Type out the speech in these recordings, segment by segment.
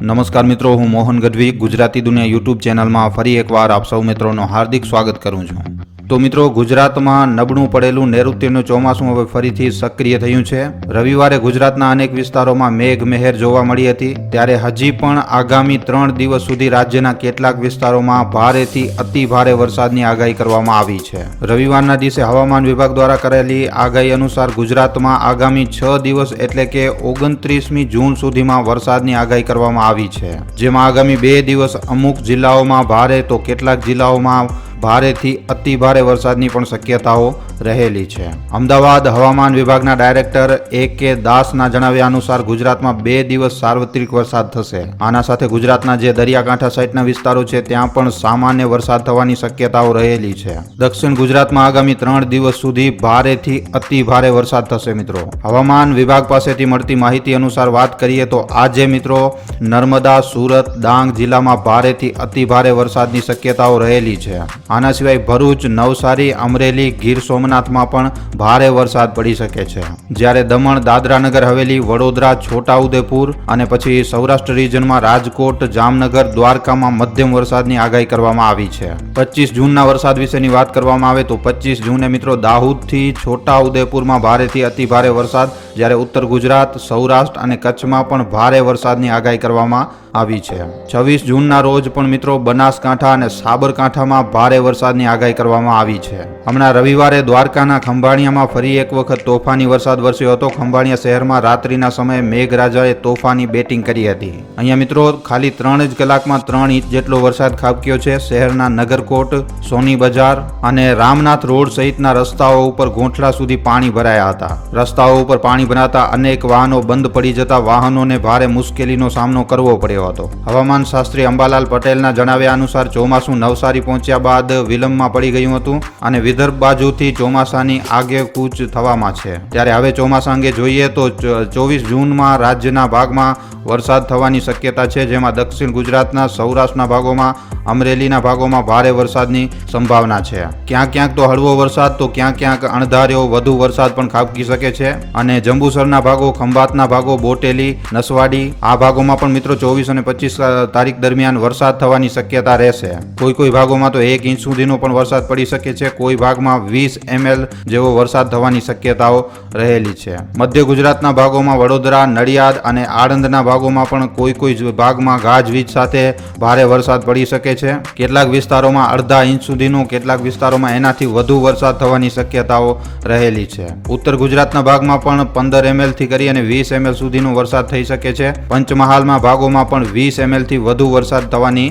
નમસ્કાર મિત્રો, હું મોહન ગઢવી, ગુજરાતી દુનિયા યુટ્યુબ ચેનલમાં ફરી એકવાર આપ સૌ મિત્રોનું હાર્દિક સ્વાગત કરું છું. તો મિત્રો, ગુજરાતમાં નબળું પડેલું નૈઋત્યનું ચોમાસું હવે ફરીથી સક્રિય થયું છે. રવિવારે ગુજરાતના અનેક વિસ્તારોમાં મેઘ મહેર જોવા મળી હતી. ત્યારે હજી પણ આગામી ત્રણ દિવસ સુધી રાજ્યના કેટલાક વિસ્તારોમાં ભારેથી અતિ ભારે વરસાદની આગાહી કરવામાં આવી છે. રવિવારના દિવસે હવામાન વિભાગ દ્વારા કરેલી આગાહી અનુસાર ગુજરાતમાં આગામી છ દિવસ એટલે કે ઓગણત્રીસમી જૂન સુધીમાં વરસાદની આગાહી કરવામાં આવી છે. જેમાં આગામી બે દિવસ અમુક જિલ્લાઓમાં ભારે તો કેટલાક જિલ્લાઓમાં ભારેથી અતિ ભારે વરસાદની પણ શક્યતાઓ રહેલી છે. અમદાવાદ હવામાન વિભાગના ડાયરેક્ટર એ કે દાસના જણાવ્યા અનુસાર ગુજરાતમાં બે દિવસ સાર્વત્રિક વરસાદ થશે. આના સાથે ગુજરાતના જે દરિયાકાંઠા સહિતના વિસ્તારો છે, ત્યાં પણ સામાન્ય વરસાદ થવાની શક્યતાઓ રહેલી છે. દક્ષિણ ગુજરાતમાં આગામી ત્રણ દિવસ સુધી ભારેથી અતિ ભારે વરસાદ થશે મિત્રો. હવામાન વિભાગ પાસેથી મળતી માહિતી અનુસાર વાત કરીએ તો આજે મિત્રો નર્મદા, સુરત, ડાંગ જિલ્લામાં ભારેથી અતિ ભારે વરસાદની શક્યતાઓ રહેલી છે. આના સિવાય ભરૂચ, નવસારી, અમરેલી, ગીર સોમનાથમાં પણ ભારે વરસાદ પડી શકે છે. જ્યારે દમણ, દાદરાનગર, હવેલી, વડોદરા, છોટાઉદેપુર અને પછી સૌરાષ્ટ્ર રિજનમાં રાજકોટ, જામનગર, દ્વારકામાં મધ્યમ વરસાદની આગાહી કરવામાં આવી છે. પચીસ જૂનના વરસાદ વિશેની વાત કરવામાં આવે તો પચીસ જૂને મિત્રો દાહોદથી છોટાઉદેપુરમાં ભારેથી અતિ ભારે વરસાદ, જ્યારે ઉત્તર ગુજરાત, સૌરાષ્ટ્ર અને કચ્છમાં પણ ભારે વરસાદની આગાહી કરવામાં આવી છે. છવ્વીસ જૂનના રોજ પણ મિત્રો બનાસકાંઠા અને સાબરકાંઠામાં ભારે વરસાદની આગાહી કરવામાં આવી છે. હમણાં રવિવારે દ્વારકાના ખંભાળિયામાં ફરી એક વખત તોફાની વરસાદ વરસ્યો હતો. ખંભાળિયા શહેરમાં રાત્રિના સમયે મેઘરાજાએ તોફાની બેટિંગ કરી હતી. અહીંયા મિત્રો ખાલી ત્રણ જ કલાકમાં ત્રણ ઇંચ જેટલો વરસાદ ખાબક્યો છે. શહેરના નગરકોટ, સોની બજાર અને રામનાથ રોડ સહિતના રસ્તાઓ ઉપર ગોંઠલા સુધી પાણી ભરાયા હતા. રસ્તાઓ ઉપર પાણી ભરાતા અનેક વાહનો બંધ પડી જતા વાહનોને ભારે મુશ્કેલીનો સામનો કરવો પડ્યો હતો. હવામાન શાસ્ત્રી અંબાલાલ પટેલના જણાવ્યા અનુસાર ચોમાસું નવસારી પહોંચ્યા બાદ વિલંબમાં પડી ગયું હતું અને વિદર્ભ બાજુથી ચોમાસાની આગેકૂચ થવામાં છે. ત્યારે હવે ચોમાસા અંગે જોઈએ તો ચોવીસ જૂનમાં રાજ્યના ભાગમાં વરસાદ થવાની શક્યતા છે, જેમાં દક્ષિણ ગુજરાતના, સૌરાષ્ટ્રના ભાગોમાં, અમરેલીના ભાગોમાં ભારે વરસાદની સંભાવના છે. ક્યાંક ક્યાંક તો હળવો વરસાદ, તો ક્યાંક ક્યાંક અણધાર્યો વધુ વરસાદ પણ ખાબકી શકે છે. અને જંબુસરના ભાગો, ખંભાતના ભાગો, બોટેલી, નસવાડી આ ભાગોમાં પણ મિત્રો ચોવીસ અને પચીસ તારીખ દરમિયાન વરસાદ થવાની શક્યતા રહેશે. કોઈ કોઈ ભાગોમાં તો એક ઇંચ સુધીનો પણ વરસાદ પડી શકે છે. કોઈ ભાગમાં વીસ એમએલ જેવો વરસાદ થવાની શક્યતાઓ રહેલી છે. મધ્ય ગુજરાતના ભાગોમાં વડોદરા, નડિયાદ અને આણંદના ભાગોમાં પણ કોઈ કોઈ ભાગમાં ગાજવીજ સાથે ભારે વરસાદ પડી શકે છે. કેટલાક વિસ્તારોમાં અડધા ઇંચ સુધીનો, કેટલાક વિસ્તારોમાં એનાથી વધુ વરસાદ થવાની શક્યતાઓ રહેલી છે. ઉત્તર ગુજરાતના ભાગમાં પણ પંદર એમએલથી કરી અને વીસ એમએલ સુધીનો વરસાદ થઈ શકે છે. પંચમહાલમાં ભાગોમાં પણ વીસ એમએલથી વધુ વરસાદ થવાની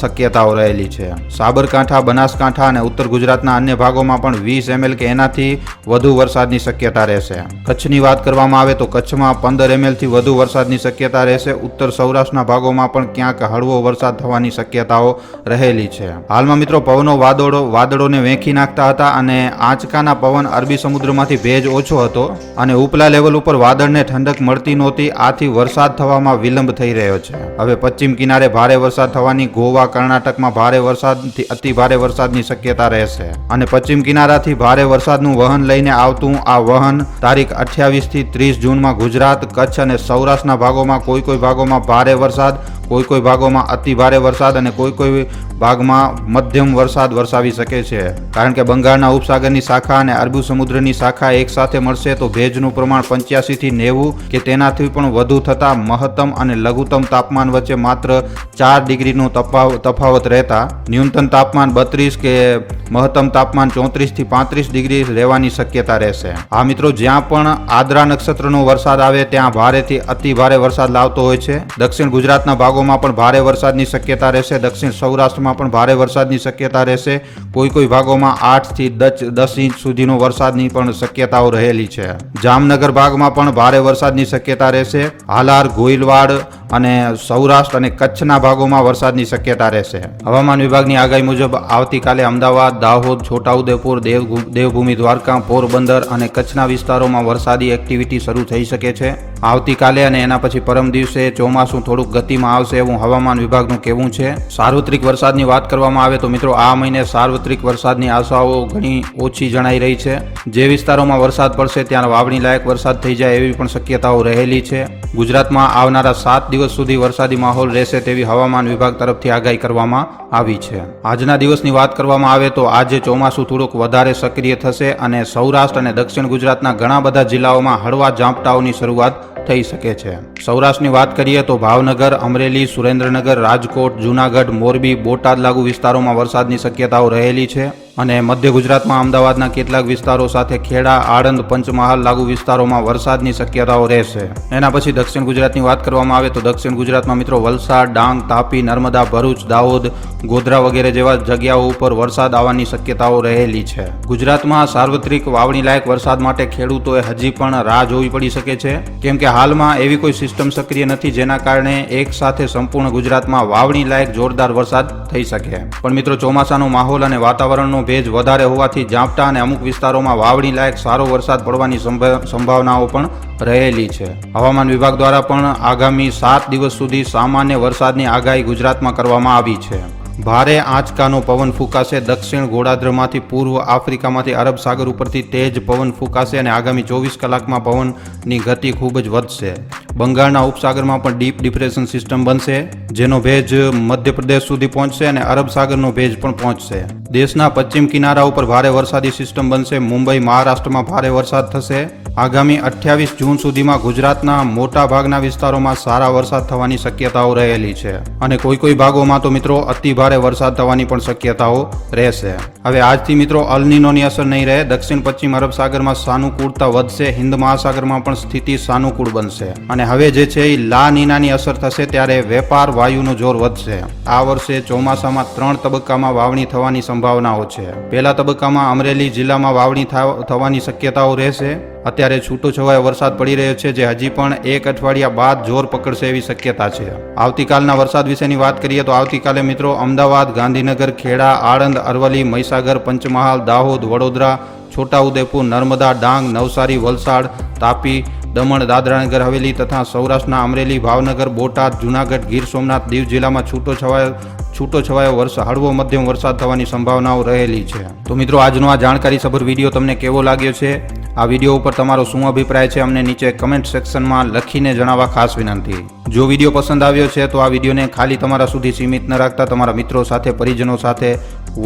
શક્યતાઓ રહેલી છે. સાબરકાંઠા, બનાસકાંઠા અને ઉત્તર ગુજરાતના અન્ય ભાગોમાં પણ વીસ એમએલ કે એનાથી વધુ વરસાદની શક્યતા રહેશે. કચ્છની વાત કરવામાં આવે તો કચ્છમાં પંદર એમએલથી વધુ વરસાદની શક્યતા રહેશે. ઉત્તર સૌરાષ્ટ્રના ભાગોમાં પણ ક્યાંક હળવો વરસાદ થવાની શક્યતાઓ રહેલી છે. હાલમાં મિત્રો પવનો વાદળો, વાદળોને વેંખી નાખતા હતા અને આંચકાના પવન અરબી સમુદ્રમાંથી ભેજ ઓછો હતો અને ઉપલા લેવલ ઉપર વાદળને ઠંડક મળતી નહોતી. આથી વરસાદ થવામાં વિલંબ થઈ રહ્યો છે. હવે પશ્ચિમ કિનારે ભારે વરસાદ થવાની ગોવા, કર્ણાટકમાં ભારે વરસાદથી અતિ ભારે વરસાદની શક્યતા રહેશે. અને પશ્ચિમ કિનારાથી ભારે વરસાદનું વહન લઈને આવતું આ વહન તારીખ અઠ્યાવીસથી ત્રીસ જૂનમાં ગુજરાત, કચ્છ અને સૌરાષ્ટ્રના ભાગોમાં કોઈ કોઈ ભાગોમાં ભારે વરસાદ, કોઈ કોઈ ભાગોમાં અતિ ભારે વરસાદ અને કોઈ કોઈ ભાગમાં મધ્યમ વરસાદ વરસાવી શકે છે. કારણ કે બંગાળના ઉપસાગરની શાખા અને અરબી સમુદ્રની શાખા એક સાથે મળશે તો ભેજનું પ્રમાણ પંચ્યાસી થી નેવું કે તેનાથી પણ વધુ થતા મહત્તમ અને લઘુત્તમ તાપમાન વચ્ચે માત્ર ચાર ડિગ્રીનો તફાવ- તફાવત રહેતા ન્યૂનતમ તાપમાન બત્રીસ કે મહત્તમ તાપમાન ચોત્રીસથી પાંત્રીસ ડિગ્રી રહેવાની શક્યતા રહેશે. આ મિત્રો, જ્યાં પણ આદ્રા નક્ષત્રનો વરસાદ આવે, ત્યાં ભારેથી અતિ ભારે વરસાદ લાવતો હોય છે. દક્ષિણ ગુજરાતના ભાગોમાં પણ ભારે વરસાદની શક્યતા રહેશે. દક્ષિણ સૌરાષ્ટ્રમાં પણ ભારે વરસાદની શક્યતા રહેશે. કોઈ કોઈ ભાગોમાં આઠથી દસ દસ ઇંચ સુધીનો વરસાદની પણ શક્યતાઓ રહેલી છે. જામનગર ભાગમાં પણ ભારે વરસાદની શક્યતા રહેશે. હાલાર ગોહિલવાડ અને સૌરાષ્ટ્ર અને કચ્છના ભાગોમાં વરસાદની શક્યતા રહેશે. હવામાન વિભાગની આગાહી મુજબ આવતીકાલે અમદાવાદ, દાહોદ, છોટાઉદેપુર, દેવ દેવભૂમિ, દ્વારકા, પોરબંદર અને કચ્છના વિસ્તારોમાં વરસાદી એક્ટિવિટી શરૂ થઈ શકે છે. આવતીકાલે અને એના પછી પરમ દિવસે ચોમાસું થોડુંક ગતિમાં આવશે એવું હવામાન વિભાગનું કહેવું છે. સાર્વત્રિક વરસાદની વાત કરવામાં આવે તો મિત્રો આ મહિને સાર્વત્રિક વરસાદની આશાઓ ઘણી ઓછી જણાઈ રહી છે. જે વિસ્તારોમાં વરસાદ પડશે ત્યાં વાવણી લાયક વરસાદ થઈ જાય એવી પણ શક્યતાઓ રહેલી છે. ગુજરાતમાં આવનારા સાત દિવસ દિવસ સુધી વરસાદી માહોલ રહેશે તેવી હવામાન વિભાગ તરફથી આગાહી કરવામાં આવી છે. આજના દિવસની વાત કરવામાં આવે તો આજે ચોમાસું થોડુંક વધારે સક્રિય થશે અને સૌરાષ્ટ્ર અને દક્ષિણ ગુજરાતના ઘણા બધા જિલ્લાઓમાં હળવા ઝાંપટાઓની શરૂઆત થઈ શકે છે. સૌરાષ્ટ્રની વાત કરીએ તો ભાવનગર, અમરેલી, સુરેન્દ્રનગર, રાજકોટ, જૂનાગઢ, મોરબી, બોટાદ લાગુ વિસ્તારોમાં વરસાદની શક્યતાઓ રહેલી છે અને મધ્ય ગુજરાતમાં અમદાવાદના કેટલાક વિસ્તારો સાથે ખેડા, આણંદ, પંચમહાલ લાગુ વિસ્તારોમાં વરસાદની શક્યતાઓ રહેશે. એના પછી દક્ષિણ ગુજરાતની વાત કરવામાં આવે તો દક્ષિણ ગુજરાતમાં મિત્રો વલસાડ, ડાંગ, તાપી, નર્મદા, ભરૂચ, દાહોદ, ગોધરા વગેરે જેવા જગ્યાઓ ઉપર વરસાદ આવવાની શક્યતાઓ રહેલી છે. ગુજરાતમાં સાર્વત્રિક વાવણી લાયક વરસાદ માટે ખેડૂતોએ હજી પણ રાહ જોવી પડી શકે છે. કેમ કે હાલમાં એવી કોઈ સિસ્ટમ સક્રિય નથી જેના કારણે એક સાથે સંપૂર્ણ ગુજરાતમાં વાવણી લાયક જોરદાર વરસાદ થઈ શકે પણ મિત્રો, ચોમાસાનો માહોલ અને વાતાવરણનો ભેજ વધારે હોવાથી ઝાપટા અને અમુક વિસ્તારોમાં વાવણી લાયક સારો વરસાદ પડવાની સંભા- સંભાવનાઓ પણ રહેલી છે. હવામાન વિભાગ દ્વારા પણ આગામી સાત દિવસ સુધી સામાન્ય વરસાદની આગાહી ગુજરાતમાં કરવામાં આવી છે. ભારે આંચકાનો પવન ફૂંકાશે. દક્ષિણ ગોળાર્ધમાંથી પૂર્વ આફ્રિકામાંથી અરબ સાગર ઉપરથી તેજ પવન ફૂંકાશે અને આગામી ચોવીસ કલાકમાં પવનની ગતિ ખૂબ જ વધશે. બંગાળના ઉપસાગરમાં પણ ડીપ ડિપ્રેશન સિસ્ટમ બનશે, જેનો ભેજ મધ્યપ્રદેશ સુધી પહોંચશે અને અરબ સાગરનો ભેજ પણ પહોંચશે. દેશના પશ્ચિમ કિનારા ઉપર ભારે વરસાદી સિસ્ટમ બનશે. મુંબઈ, મહારાષ્ટ્રમાં ભારે વરસાદ થશે. આગામી અઠ્યાવીસ જૂન સુધીમાં ગુજરાતના મોટા ભાગના વિસ્તારોમાં સારા વરસાદ થવાની શક્યતાઓ રહેલી છે. અને કોઈ કોઈ ભાગોમાં તો મિત્રો અતિ ભારે વરસાદ થવાની પણ શક્યતાઓ રહેશે. હવે આજથી મિત્રો અલનીનોની અસર નહીં રહે. દક્ષિણ પશ્ચિમ અરબ સાગરમાં સાનુકૂળતા વધશે. હિન્દ મહાસાગરમાં પણ સ્થિતિ સાનુકૂળ બનશે. અને હવે જે છે એ લા નીનાની અસર થશે ત્યારે વેપાર વાયુનો જોર વધશે. આ વર્ષે ચોમાસામાં ત્રણ તબક્કામાં વાવણી થવાની સંભાવનાઓ છે. પહેલા તબક્કામાં અમરેલી જિલ્લામાં વાવણી થવાની શક્યતાઓ રહેશે. અત્યારે છૂટો છવાયો વરસાદ પડી રહ્યો છે જે હજી પણ એક અઠવાડિયા બાદ જોર પકડશે એવી શક્યતા છે. આવતીકાલના વરસાદ વિશેની વાત કરીએ તો આવતીકાલે મિત્રો અમદાવાદ, ગાંધીનગર, ખેડા, આણંદ, અરવલ્લી, મહીસાગર, પંચમહાલ, દાહોદ, વડોદરા, છોટાઉદેપુર, નર્મદા, ડાંગ, નવસારી, વલસાડ, તાપી, દમણ, દાદરાનગર, હવેલી તથા સૌરાષ્ટ્રના અમરેલી, ભાવનગર, બોટાદ, જૂનાગઢ, ગીર સોમનાથ દીવ જિલ્લામાં છૂટો છવાયો છૂટો છવાયો વરસાદ હળવો મધ્યમ વરસાદ થવાની સંભાવનાઓ રહેલી છે. તો મિત્રો આજનો આ જાણકારી સભર વીડિયો તમને કેવો લાગ્યો છે? આ વીડિયો ઉપર તમારો શું અભિપ્રાય છે અમને નીચે કમેન્ટ સેક્શનમાં લખીને જણાવવા ખાસ વિનંતી. જો વીડિયો પસંદ આવ્યો છે, તો આ વિડીયોને ખાલી તમારા સુધી સીમિત ન રાખતા તમારા મિત્રો સાથે, પરિજનો સાથે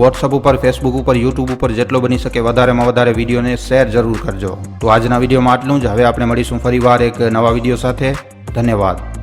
વોટ્સઅપ ઉપર ફેસબુક ઉપર યુટ્યુબ ઉપર જેટલો બની શકે વધારેમાં વધારે વિડીયોને શેર જરૂર કરજો. તો આજના વિડીયોમાં આટલું જ. હવે આપણે મળીશું ફરીવાર એક નવા વીડિયો સાથે. ધન્યવાદ.